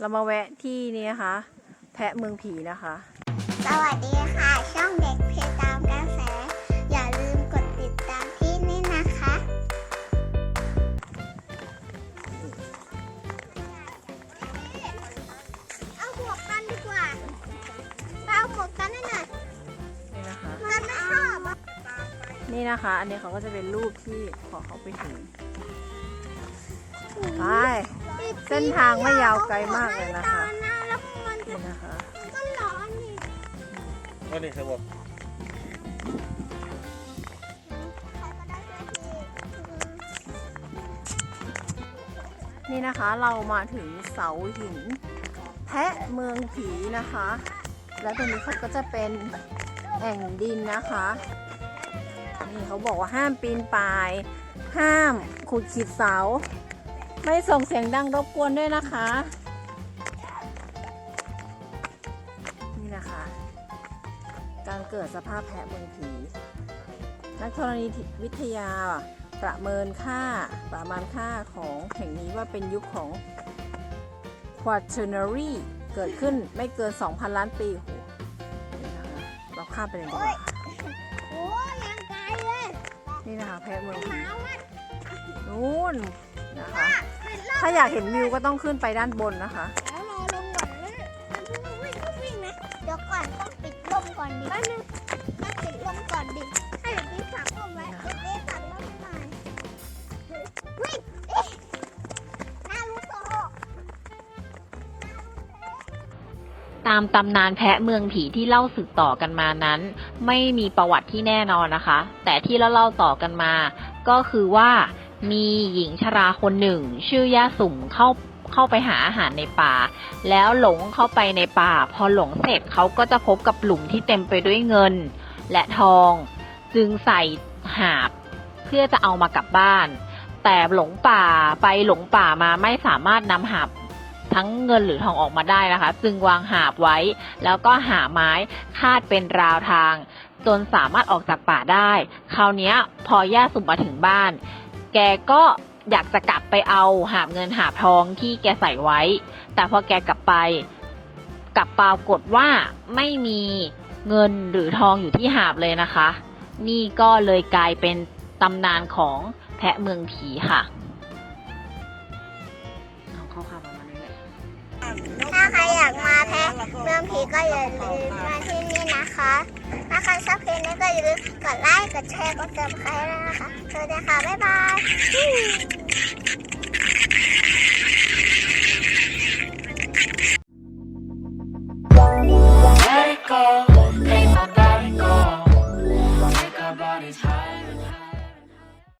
เรามาแวะที่นี่นะคะ แพะเมืองผีนะคะ สวัสดีค่ะ ช่องเด็กเพจตามกระแส อย่าลืมกดติดตามที่นี่นะคะ เอาหัวกันดีกว่าเอาหัวกันให้หน่อยนี่นะคะมันไม่ชอบอะนี่นะคะ อันนี้เขาก็จะเป็นรูปที่ขอเขาไปถึงไป เส้นทางไม่ยาวไกลมากเลยนะคะตอนหน้าแล้วมันนี่นะคะก็ร้อนนี่ก็นี่ครับผมใครก็ได้ช่วยทีนี่นะคะเรามาถึงเสาหิน แพะเมืองผีนะคะ แล้วตรงนี้เขาก็จะเป็นแอ่งดินนะคะนี่เขาบอกว่าห้ามปีนป่าย ห้ามขุดขีดเสา ไม่ส่งเสียงดังรบกวนด้วยนะคะ นี่นะคะ การเกิดสภาพแพะเมืองผีนักธรณีวิทยาประเมินค่าประมาณค่าของแห่งนี้ว่าเป็นยุคของ Quaternary เกิดขึ้นไม่เกิน 2,000 ล้านปีโอ้โหนี่นะคะเราข้ามไปเลยดีกว่าโอ้ยยังไกลเลย นี่นะคะแพะเมืองผีหนาวอะนู่ นนะคะปิดรอบถ้าอยากเห็นวิวก็ต้องขึ้นไปด้านบนนะคะ แล้วรอลงก่อนเลยมันเพิ่งวิ่งก็วิ่งนะเดี๋ยวก่อนต้องปิดลมก่อนดิแป๊บนึงต้องปิดลมก่อนดิให้เดี๋ยวพี่สั่งลมไว้เดี๋ยวพี่สั่งลมหน่อยวิ่งเอ๊ะนารูโตะตามตำนานแพะเมืองผีที่เล่าสืบต่อกันมานั้น ไม่มีประวัติที่แน่นอนนะคะ แต่ที่เล่าเล่าๆต่อกันมา ก็คือว่า มีหญิงชราคนหนึ่ง ชื่อย่าสุ่มเข้าเข้าไปหาอาหารในป่า แล้วหลงเข้าไปในป่า พอหลงเสร็จเขาก็จะพบกับหลุมที่เต็มไปด้วยเงิน และทอง จึงใส่หาบ เพื่อจะเอามากลับบ้าน แต่หลงป่าไปหลงป่ามาไม่สามารถนำหาบทั้งเงินหรือทองออกมาได้นะคะ จึงวางหาบไว้ แล้วก็หาไม้คาดเป็นราวทาง จนสามารถออกจากป่าได้ คราวนี้พอย่าสุ่มมาถึงบ้าน แกก็อยากจะกลับไปเอาหาบเงินหาทองที่แกใส่ไว้ แต่พอแกกลับไปกลับปรากฏว่าไม่มีเงินหรือทองอยู่ที่หาบเลยนะคะ นี่ก็เลยกลายเป็นตำนานของแพะเมืองผีค่ะข้าข่าวประมาณนี้แหละถ้าใครอยากมาแพ้เมืองผีก็อย่าลืมมาที่นี่นะคะาใครชอบคลิปนี้ก็อย่าลืมกดไลค์ กดแชร์ กดติดตามด้วนะคะสวัสดีค่ะ บ๊ายบาย